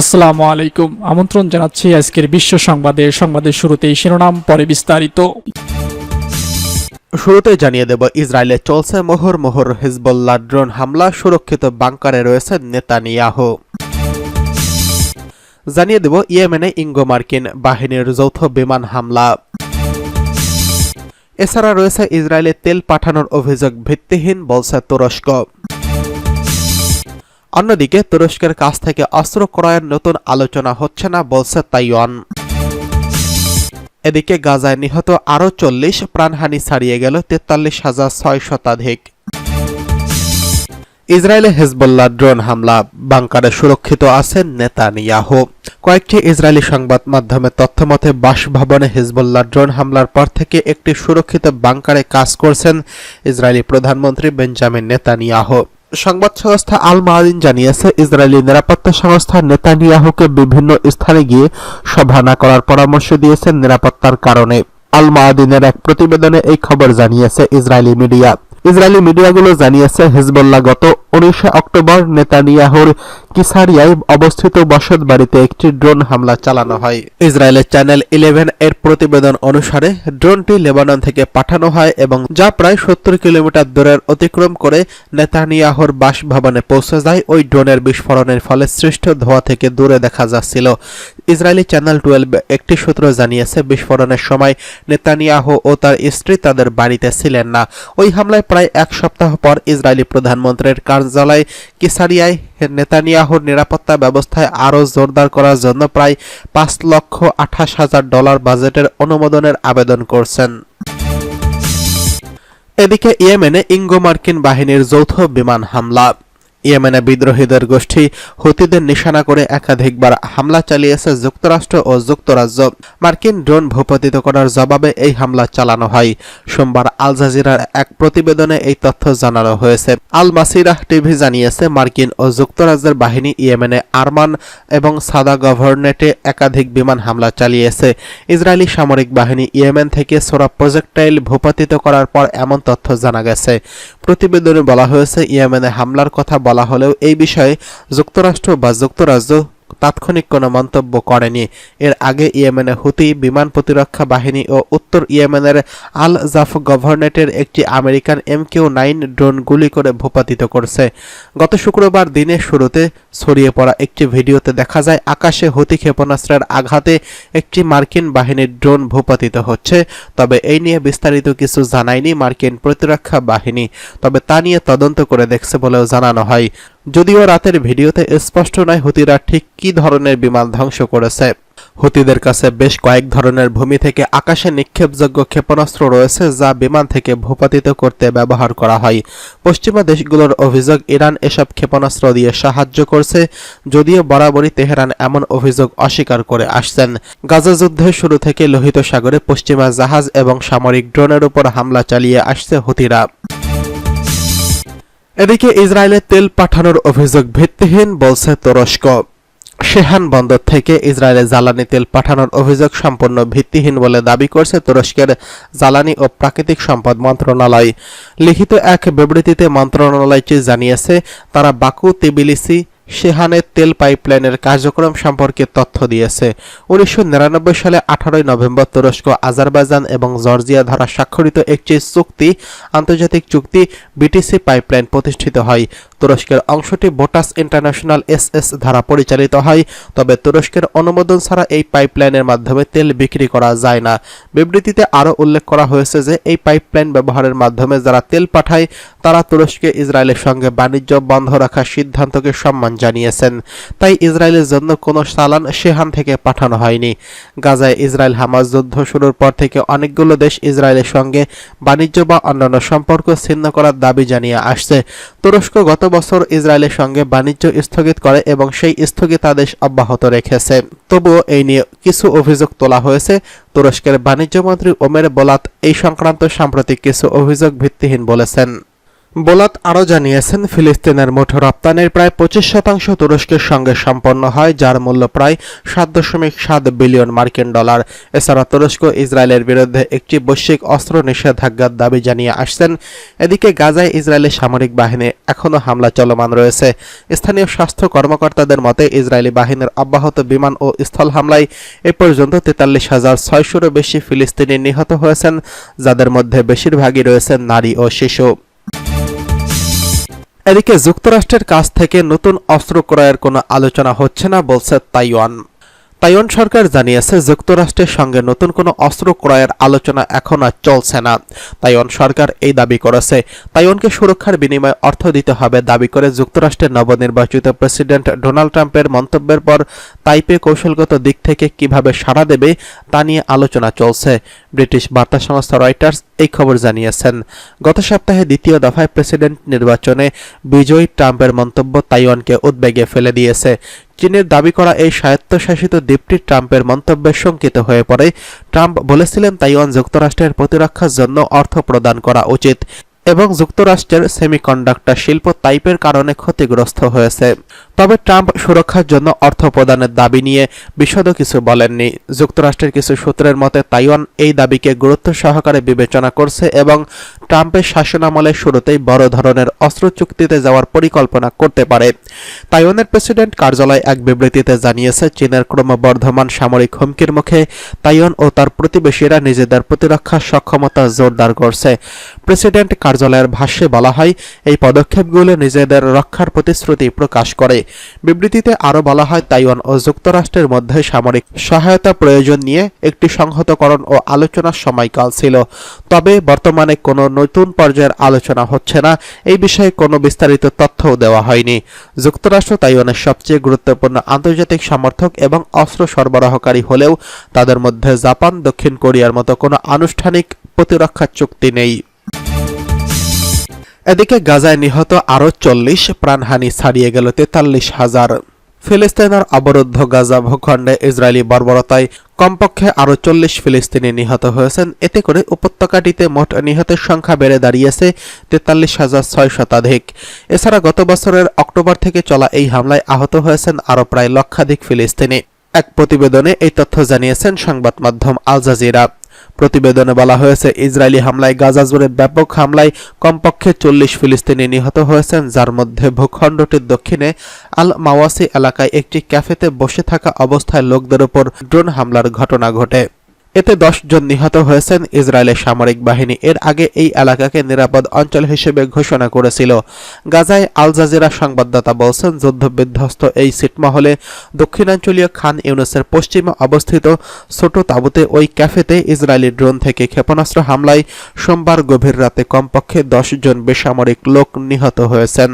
আসসালামু আলাইকুম। আমন্ত্রণ জানাচ্ছি আজকের বিশ্ব সংবাদে। সংবাদের শুরুতেই শিরোনাম, পরে বিস্তারিত। শুরুতে জানিয়ে দেব, ইসরায়েলে চলছে মোহর মোহর হিজবুল্লাহ ড্রোন হামলা। সুরক্ষিত বাংকারে রয়েছে নেতানিয়াহু। জানিয়ে দেব, ইয়েমেনে ইঙ্গো মার্কিন বাহিনীর যৌথ বিমান হামলা। এছাড়া রয়েছে ইসরায়েলে তেল পাঠানোর অভিযোগ ভিত্তিহীন, বলছে তুরস্ক। অন্যদিকে তুরস্কের কাছ থেকে অস্ত্র ক্রয়ের নতুন আলোচনা হচ্ছে না বলছে তাইওয়ান। এদিকে গাজায় নিহত আরও চল্লিশ, প্রাণহানি ছাড়িয়ে গেল তেতাল্লিশ হাজার ছয় শতাধিক। ইসরায়েলে হেজবুল্লাহ ড্রোন হামলা, বাংকারে সুরক্ষিত আছেন নেতানিয়াহু। কয়েকটি ইসরায়েলি সংবাদ মাধ্যমে তথ্যমতে, বাসভবনে হিজবুল্লাহ ড্রোন হামলার পর থেকে একটি সুরক্ষিত বাংকারে কাজ করছেন ইসরায়েলি প্রধানমন্ত্রী বেঞ্জামিন নেতানিয়াহু। সংবাদ সংস্থা আল মাদিন জানিয়েছে, ইসরায়েলি নিরাপত্তা সংস্থা নেতানিয়াহুকে বিভিন্ন স্থানে গিয়ে সভা না করার পরামর্শ দিয়েছেন নিরাপত্তার কারণে। আল মাদিনের এক প্রতিবেদনে এই খবর জানিয়েছে ইসরায়েলি মিডিয়া। ইসরায়েলি মিডিয়াগুলো জানিয়েছে, হিজবুল্লাহ গত উনিশে অক্টোবর নেতানিয়াহুর কিসারিয়ায় অবস্থিত বসত বাড়িতে একটি ড্রোন হামলা চালানো হয়। ইসরায়েলের চ্যানেল ইলেভেন এর প্রতিবেদন অনুসারে, ড্রোনটি লেবানন থেকে পাঠানো হয় এবং যা প্রায় সত্তর কিলোমিটার দূরের অতিক্রম করে নেতানিয়াহুর বাসভবনে পৌঁছে যায়। ওই ড্রোনের বিস্ফোরণের ফলে সৃষ্ট ধোঁয়া থেকে দূরে দেখা যাচ্ছিল। ইসরায়েলি চ্যানেল টুয়েলভ একটি সূত্র জানিয়েছে, বিস্ফোরণের সময় নেতানিয়াহু ও তার স্ত্রী তাদের বাড়িতে ছিলেন না। ওই হামলায় প্রায় এক সপ্তাহ পর ইসরায়েলি প্রধানমন্ত্রীর কার্যালয় কিসারিয়ায় নেতানিয়াহুর নিরাপত্তা ব্যবস্থায় আরও জোরদার করার জন্য প্রায় পাঁচ লক্ষ আঠাশ হাজার ডলার বাজেটের অনুমোদনের আবেদন করছেন। এদিকে ইয়েমেনে ইঙ্গো মার্কিন বাহিনীর যৌথ বিমান হামলা। ইয়েমেনে বিদ্রোহীদের গোষ্ঠী হুতিদের নিশানা করে একাধিকবার হামলা চালিয়েছে যুক্তরাষ্ট্র ও যুক্তরাজ্য। মার্কিন ড্রোন ভূপতিত করার জবাবে এই হামলা চালানো হয়। সোমবার আল জাজিরার এক প্রতিবেদনে এই তথ্য জানানো হয়েছে। আল মাসিরাহ টিভি জানিয়েছে, মার্কিন ও যুক্তরাজ্যের বাহিনী ইয়েমেনে আরমান এবং সাদা গভর্নেটে একাধিক বিমান হামলা চালিয়েছে। ইসরায়েলি সামরিক বাহিনী ইয়েমেন থেকে সোরা প্রজেক্টাইল ভূপাতিত করার পর এমন তথ্য জানা গেছে। প্রতিবেদনে বলা হয়েছে ইয়েমেনে হামলার কথা বলা হলেও এই বিষয়ে যুক্তরাষ্ট্র বা যুক্তরাজ্য তাৎক্ষণিক কোনো মন্তব্য করেনি। এর আগে ইয়েমেনে হুতি বিমান প্রতিরক্ষা বাহিনী ও উত্তর ইয়েমেনের আল জাফ গভর্নেটের একটি American M Q nine drone গুলি করে ভূপাতিত করছে। গত শুক্রবার দিনের শুরুতে ছড়িয়ে পড়া একটি ভিডিওতে দেখা যায়, আকাশে হুতি ক্ষেপণাস্ত্রের আঘাতে একটি মার্কিন বাহিনীর ড্রোন ভূপাতিত হচ্ছে। তবে এই নিয়ে বিস্তারিত কিছু জানায়নি মার্কিন প্রতিরক্ষা বাহিনী। তবে তা নিয়ে তদন্ত করে দেখছে বলেও জানানো হয়। যদিও রাতের ভিডিওতে স্পষ্ট নয় হুতিরা ঠিক কী ধরনের বিমান ধ্বংস করেছে। হুতিদের কাছে বেশ কয়েক ধরনের ভূমি থেকে আকাশে নিক্ষেপযোগ্য ক্ষেপণাস্ত্র রয়েছে যা বিমান থেকে ভূপাতিত করতে ব্যবহার করা হয়। পশ্চিমা দেশগুলোর অভিযোগ, ইরান এসব ক্ষেপণাস্ত্র দিয়ে সাহায্য করছে, যদিও বরাবরই তেহরান এমন অভিযোগ অস্বীকার করে আসছেন। গাজা যুদ্ধের শুরু থেকে লোহিত সাগরে পশ্চিমা জাহাজ এবং সামরিক ড্রোনের উপর হামলা চালিয়ে আসছে হুতিরা। এদিকে ইসরায়েলে তেল পাঠানোর অভিযোগ ভিত্তিহীন বলছে তুরস্ক। সেহান বন্দর থেকে ইসরায়েলে জ্বালানি তেল পাঠানোর অভিযোগ সম্পূর্ণ ভিত্তিহীন বলে দাবি করছে তুরস্কের জ্বালানি ও প্রাকৃতিক সম্পদ মন্ত্রণালয়। লিখিত এক বিবৃতিতে মন্ত্রণালয়টি জানিয়েছে, তারা বাকু, তিবিলিসি শেহানের তেল পাইপলাইনের কার্যক্রম সম্পর্কে তথ্য দিয়েছে। উনিশশো নিরানব্বই সালে আঠারোই নভেম্বর তুরস্ক, আজারবাইজান এবং জর্জিয়া ধারা স্বাক্ষরিত একটি চুক্তি, আন্তর্জাতিক চুক্তি, বিটিসি পাইপলাইন প্রতিষ্ঠিত হয়। তুরস্কের অংশটি বোটাস ইন্টারন্যাশনাল এসএস দ্বারা পরিচালিত হয়, তবে তুরস্কের অনুমোদন ছাড়া এই পাইপলাইনের মাধ্যমে তেল বিক্রি করা যায় না। বিবৃতিতে আরও উল্লেখ করা হয়েছে যে, এই পাইপলাইন ব্যবহারের মাধ্যমে যারা তেল পাঠায়, তারা তুরস্কে ইসরায়েলের সঙ্গে বাণিজ্য বন্ধ রাখার সিদ্ধান্তকে সম্মান জানিয়েছেন। তাই ইসরায়েলের জন্য কোনো সালান সেহান থেকে পাঠানো হয়নি। গাজায় ইসরায়েল হামাজ যুদ্ধ শুরুর পর থেকে অনেকগুলো দেশ ইসরায়েলের সঙ্গে বাণিজ্য বা অন্যান্য সম্পর্ক ছিন্ন করার দাবি জানিয়ে আসছে। তুরস্ক গত বছর ইসরায়েলের সঙ্গে বাণিজ্য স্থগিত করে এবং সেই স্থগিতাদেশ অব্যাহত রেখেছে। তবুও এই নিয়ে কিছু অভিযোগ তোলা হয়েছে। তুরস্কের বাণিজ্যমন্ত্রী ওমের বোলাত এই সংক্রান্ত সাম্প্রতিক কিছু অভিযোগ ভিত্তিহীন বলেছেন। বোলাত আরও জানিয়েছেন, ফিলিস্তিনের মোট রপ্তানির প্রায় পঁচিশ শতাংশ তুরস্কের সঙ্গে সম্পন্ন হয়, যার মূল্য প্রায় সাত দশমিক সাত বিলিয়ন মার্কিন ডলার। এছাড়া তুরস্ক ইসরায়েলের বিরুদ্ধে একটি বৈশ্বিক অস্ত্র নিষেধাজ্ঞার দাবি জানিয়ে আসছেন। এদিকে গাজায় ইসরায়েলের সামরিক বাহিনী এখনও হামলা চলমান রয়েছে। স্থানীয় স্বাস্থ্য কর্মকর্তাদের মতে, ইসরায়েলি বাহিনীর অব্যাহত বিমান ও স্থল হামলায় এ পর্যন্ত তেতাল্লিশ হাজার ছয়শোরও বেশি ফিলিস্তিনি নিহত হয়েছেন, যাদের মধ্যে বেশিরভাগই রয়েছেন নারী ও শিশু। এদিকে যুক্তরাষ্ট্রের কাছ থেকে নতুন অস্ত্র ক্রয়ের কোনো আলোচনা হচ্ছে না বলছে তাইওয়ান। তাইওয়ান সরকার জানিয়েছে যুক্তরাষ্ট্রের সঙ্গে নতুন কোনো অস্ত্র ক্রয়ের আলোচনা এখন আর চলছে না। তাইওয়ান সরকার এই দাবি করেছে। তাইওয়ানকে সুরক্ষার বিনিময়ে অর্থ দিতে হবে দাবি করে যুক্তরাষ্ট্রের নবনির্বাচিত প্রেসিডেন্ট ডোনাল্ড ট্রাম্পের মন্তব্যের পর তাইপে কৌশলগত দিক থেকে কীভাবে সাড়া দেবে তা নিয়ে আলোচনা চলছে। ব্রিটিশ বার্তা সংস্থা রয়টার্স এই খবর জানিয়েছেন। গত সপ্তাহে দ্বিতীয় দফায় প্রেসিডেন্ট নির্বাচনে বিজয়ী ট্রাম্পের মন্তব্য তাইওয়ানকে উদ্বেগে ফেলে দিয়েছে। চীনের দাবি করা এই স্বায়ত্তশাসিত দ্বীপটি ট্রাম্পের মন্তব্যে শঙ্কিত হয়ে পড়ে। ট্রাম্প বলেছিলেন তাইওয়ান যুক্তরাষ্ট্রের প্রতিরক্ষার জন্য অর্থ প্রদান করা উচিত। এবং যুক্তরাষ্ট্রের সেমিকন্ডাক্টর শিল্প তাইপের কারণে ক্ষতিগ্রস্ত হয়েছে। তবে ট্রাম্প সুরক্ষার জন্য অর্থ প্রদানের দাবি নিয়ে বিশদ কিছু বলেননি। যুক্তরাষ্ট্রের কিছু সূত্রের মতে, তাইওয়ান এই দাবিকে গুরুত্ব সহকারে বিবেচনা করছে এবং ট্রাম্পের শাসনামলের শুরুতেই বড় ধরনের অস্ত্র চুক্তিতে যাওয়ার পরিকল্পনা করতে পারে। তাইওয়ানের প্রেসিডেন্ট কার্যালয় এক বিবৃতিতে জানিয়েছে, চীনের ক্রমবর্ধমান সামরিক হুমকির মুখে তাইওয়ান ও তার প্রতিবেশীরা নিজেদের প্রতিরক্ষা সক্ষমতা জোরদার করছে। প্রেসিডেন্ট কার্যালয়ের ভাষ্যে বলা হয়, এই পদক্ষেপগুলো নিজেদের রক্ষার প্রতিশ্রুতি প্রকাশ করে। বিবৃতিতে আরও বলা হয়, তাইওয়ান ও যুক্তরাষ্ট্রের মধ্যে সামরিক সহায়তা প্রয়োজন নিয়ে একটি সংহতকরণ ও আলোচনার সময়কাল ছিল। তবে বর্তমানে কোনো নতুন পর্যায়ের আলোচনা হচ্ছে না। এই বিষয়ে কোনো বিস্তারিত তথ্যও দেওয়া হয়নি। যুক্তরাষ্ট্র তাইওয়ানের সবচেয়ে গুরুত্বপূর্ণ আন্তর্জাতিক সমর্থক এবং অস্ত্র সরবরাহকারী হলেও তাদের মধ্যে জাপান, দক্ষিণ কোরিয়ার মতো কোনো আনুষ্ঠানিক প্রতিরক্ষা চুক্তি নেই। এদিকে গাজায় নিহত আরও চল্লিশ প্রাণহানি ছাড়িয়ে গেল তেতাল্লিশ হাজার। ফিলিস্তিনের অবরুদ্ধ গাজা ভূখণ্ডে ইসরায়েলি বর্বরতায় কমপক্ষে আরও চল্লিশ ফিলিস্তিনি নিহত হয়েছেন। এতে করে উপত্যকাটিতে মোট নিহতের সংখ্যা বেড়ে দাঁড়িয়েছে তেতাল্লিশ হাজার ছয় শতাধিক। এছাড়া গত বছরের অক্টোবর থেকে চলা এই হামলায় আহত হয়েছেন আরও প্রায় লক্ষাধিক ফিলিস্তিনি। এক প্রতিবেদনে এই তথ্য জানিয়েছেন সংবাদ মাধ্যম আল জাজিরা। প্রতিবেদনে বলা হয়েছে, ইসরায়েলি হামলায় গাজা জুড়ে ব্যাপক হামলায় কমপক্ষে চল্লিশ ফিলিস্তিনি নিহত হয়েছেন, যার মধ্যে ভূখণ্ডটির দক্ষিণে আল মাওয়াসি এলাকায় একটি ক্যাফেতে বসে থাকা অবস্থায় লোকদের উপর ড্রোন হামলার ঘটনা ঘটে। এতে দশ জন নিহত হয়েছেন। ইসরায়েলের সামরিক বাহিনী এর আগে এই এলাকাকে নিরাপদ অঞ্চল হিসেবে ঘোষণা করেছিল। গাজায় আল জাজিরা সংবাদদাতা বলছেন, যুদ্ধবিধ্বস্ত এই সিটমহলে দক্ষিণাঞ্চলীয় খান ইউনুসের পশ্চিমে অবস্থিত ছোট তাবুতে ওই ক্যাফেতে ইসরায়েলি ড্রোন থেকে ক্ষেপণাস্ত্র হামলায় সোমবার গভীর রাতে কমপক্ষে দশ জন বেসামরিক লোক নিহত হয়েছেন।